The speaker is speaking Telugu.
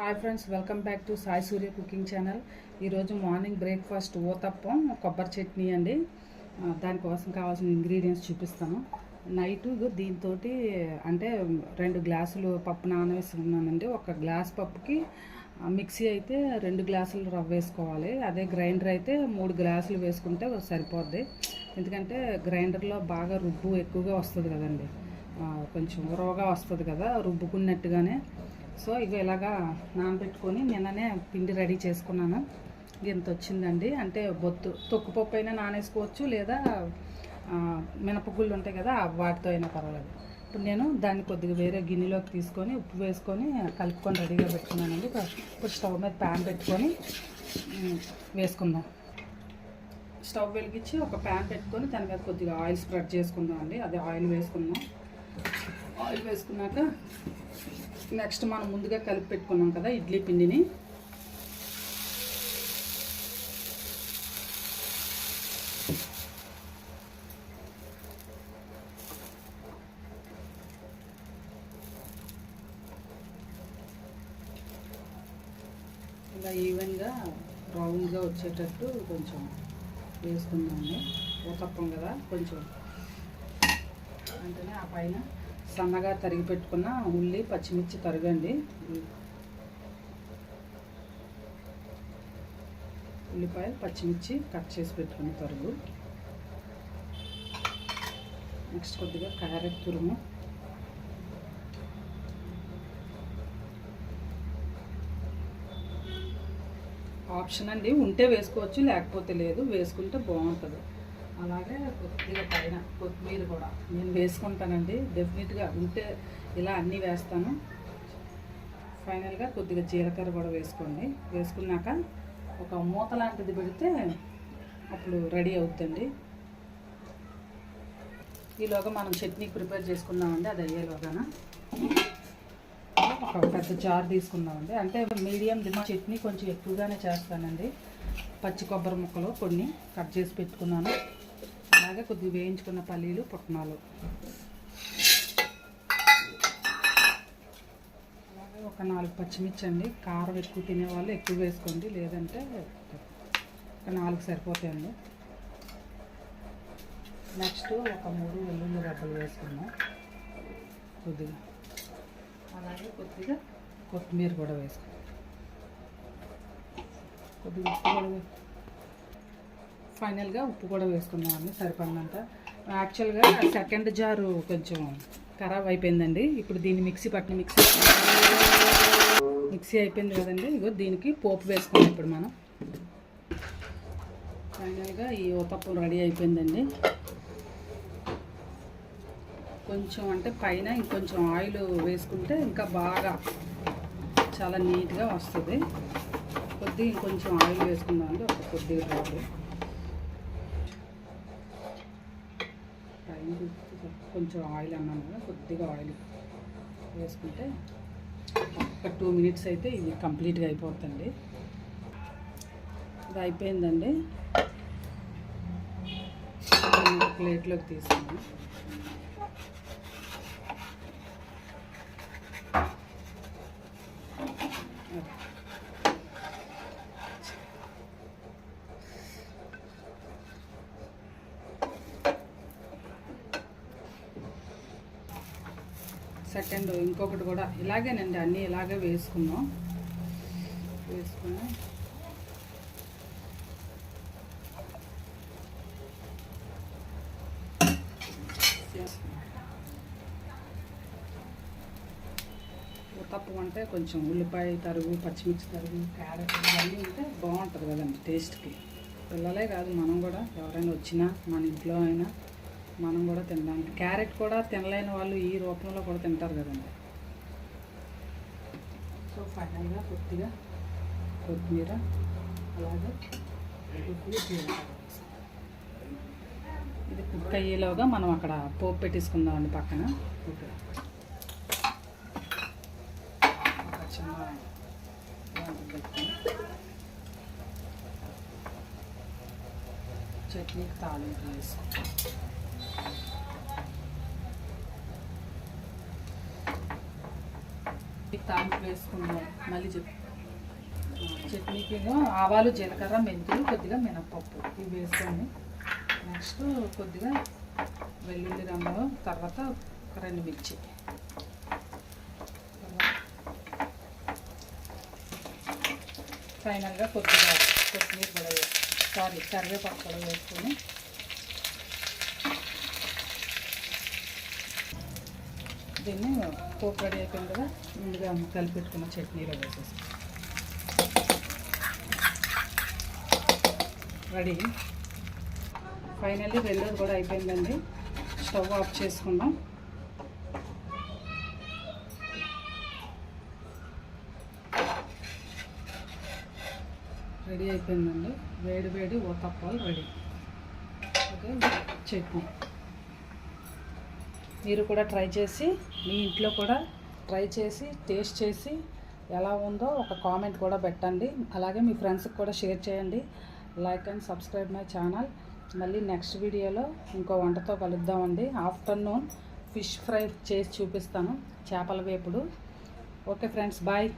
Hi friends welcome back to Sai Surya cooking channel ఈరోజు మార్నింగ్ బ్రేక్ఫాస్ట్ ఓతప్పం కొబ్బరి చట్నీ అండి. దానికోసం కావాల్సిన ఇంగ్రీడియంట్స్ చూపిస్తాను. నైట్ దీంతో అంటే రెండు గ్లాసులు పప్పు నానవేసుకున్నానండి ఒక గ్లాస్ పప్పుకి మిక్సీ అయితే రెండు గ్లాసులు రవ్వ వేసుకోవాలి. అదే గ్రైండర్ అయితే మూడు గ్లాసులు వేసుకుంటే సరిపోద్ది. ఎందుకంటే గ్రైండర్లో బాగా రుబ్బు ఎక్కువగా వస్తుంది కదండి. కొంచెం ఉరవగా వస్తుంది కదా రుబ్బుకున్నట్టుగానే. సో ఇవి ఇలాగా నానబెట్టుకొని నిన్ననే పిండి రెడీ చేసుకున్నాను. ఇంత వచ్చిందండి. అంటే బొత్తు తొక్కుపప్పు అయినా నానేసుకోవచ్చు లేదా మినపగుళ్ళు ఉంటాయి కదా వాటితో అయినా పర్వాలేదు. ఇప్పుడు నేను దాన్ని కొద్దిగా వేరే గిన్నెలోకి తీసుకొని ఉప్పు వేసుకొని కలుపుకొని రెడీగా పెట్టుకున్నానండి. ఇప్పుడు స్టవ్ మీద ప్యాన్ పెట్టుకొని వేసుకుందాం. స్టవ్ వెలిగించి ఒక ప్యాన్ పెట్టుకొని దాని మీద కొద్దిగా ఆయిల్ స్ప్రెడ్ చేసుకుందాం అండి అదే ఆయిల్ వేసుకుందాం ఆయిల్ వేసుకున్నాక నెక్స్ట్ మనం ముందుగా కలిపి పెట్టుకున్నాం కదా ఇడ్లీ పిండిని. ఇలా ఈవెన్గా రౌండ్గా వచ్చేటట్టు కొంచెం వేసుకుందామండి ఊతప్పం కదా కొంచెం. అంటేనే ఆ పైన సన్నగా తరిగి పెట్టుకున్న ఉల్లి పచ్చిమిర్చి తరగండి. ఉల్లిపాయలు పచ్చిమిర్చి కట్ చేసి పెట్టుకుని తరుగు. నెక్స్ట్ కొద్దిగా క్యారెట్ తురుము. ఆప్షన్ అండి ఉంటే వేసుకోవచ్చు లేకపోతే లేదు. వేసుకుంటే బాగుంటుంది. అలాగే కొద్దిగా పైన కొత్తిమీర కూడా నేను వేసుకుంటానండి. డెఫినెట్గా ఉంటే ఇలా అన్నీ వేస్తాను. ఫైనల్గా కొద్దిగా జీలకర్ర కూడా వేసుకోండి. వేసుకున్నాక ఒక మూత లాంటిది పెడితే అప్పుడు రెడీ అవుతుందండి ఈలోగా మనం చట్నీ ప్రిపేర్ చేసుకున్నామండి అది అయ్యేలోగాన. ఒక పెద్ద జార్ తీసుకున్నామండి అంటే మీడియం దిమ్మ చట్నీ కొంచెం ఎక్కువగానే చేస్తానండి. పచ్చి కొబ్బరి ముక్కలు కొన్ని కట్ చేసి పెట్టుకున్నాను. అలాగే కొద్దిగా వేయించుకున్న పల్లీలు పుట్నాలు. అలాగే ఒక నాలుగు పచ్చిమిర్చి అండి. కారం ఎక్కువ తినేవాళ్ళు ఎక్కువ వేసుకోండి. లేదంటే ఒక నాలుగు సరిపోతాయండి. నెక్స్ట్ ఒక మూడు వెల్లుల్లి రెబ్బలు వేసుకున్నాం కొద్దిగా. అలాగే కొద్దిగా కొత్తిమీర కూడా వేసుకున్నాం కొద్దిగా ఉప్పు కూడా ఫైనల్గా ఉప్పు కూడా వేసుకున్నామండి సరిపడినంత. యాక్చువల్గా సెకండ్ జారు కొంచెం ఖరాబ్ అయిపోయిందండి. ఇప్పుడు దీన్ని మిక్సీ పట్టిన మిక్సీ మిక్సీ అయిపోయింది కదండి. ఇగో దీనికి పోపు వేసుకున్నాం ఇప్పుడు మనం. ఫైనల్గా ఈ ఊతప్పం రెడీ అయిపోయిందండి. కొంచెం అంటే పైన ఇంకొంచెం ఆయిల్ వేసుకుంటే ఇంకా బాగా చాలా నీట్గా వస్తుంది. కొద్దిగా ఇంకొంచెం ఆయిల్ వేసుకుందామండి ఒక కొద్దిగా కొంచెం ఆయిల్ అన్నాను కదా కొద్దిగా ఆయిల్ వేసుకుంటే ఒక టూ మినిట్స్ అయితే ఇది కంప్లీట్గా అయిపోతుంది ఇది అయిపోయిందండి. ప్లేట్లోకి తీసుకున్నాను సెకండ్ ఇంకొకటి కూడా. ఇలాగేనండి అన్నీ ఇలాగే వేసుకున్నాం. వేసుకుని. ఉత్తప్పం అంటే కొంచెం ఉల్లిపాయ తరుగు పచ్చిమిర్చి తరుగు క్యారెట్ ఇవన్నీ ఉంటే బాగుంటుంది కదండి టేస్ట్కి. పిల్లలే కాదు మనం కూడా ఎవరైనా వచ్చినా మన ఇంట్లో అయినా మనం కూడా తినడానికి. క్యారెట్ కూడా తినలేని వాళ్ళు ఈ రూపంలో కూడా తింటారు కదండి. సో ఫైనల్గా కొద్దిగా కొత్తిమీర అలాగే ఇది కుక్ అయ్యేలోగా మనం అక్కడ పోపు పెట్టేసుకుందామండి పక్కన. చిన్న చట్నీకి తాలింపు వేసి ఈ తాలింపు వేసుకుందాం. మళ్ళీ చెప్పు చట్నీకి ఆవాలు జీలకర్ర మెంతులు కొద్దిగా మినపప్పు ఇవి వేసుకొని నెక్స్ట్ కొద్దిగా వెల్లుల్లి రంగు తర్వాత ఒక రెండు మిర్చి. ఫైనల్గా కొద్దిగా కొత్తిమీర కూడా సారీ కరివేపాకు కూడా వేసుకొని దీన్ని పోపు రెడీ అయిపోయింది కదా ముందుగా కలిపెట్టుకున్న చట్నీలో వేసేసి రెడీ? ఫైనల్లీ రెండోది కూడా అయిపోయిందండి. స్టవ్ ఆఫ్ చేసుకుందాం. రెడీ అయిపోయిందండి. వేడి వేడి ఓ తప్పాలు రెడీ. ఓకే చట్నీ. మీరు కూడా ట్రై చేసి మీ ఇంట్లో కూడా ట్రై చేసి టేస్ట్ చేసి ఎలా ఉందో ఒక కామెంట్ కూడా పెట్టండి. అలాగే మీ ఫ్రెండ్స్కి కూడా షేర్ చేయండి. Like and subscribe my channel. మళ్ళీ నెక్స్ట్ వీడియోలో ఇంకో వంటతో కలుద్దామండి ఆఫ్టర్నూన్ ఫిష్ ఫ్రై చేసి చూపిస్తాను. చేపల వేపుడు. Okay friends bye.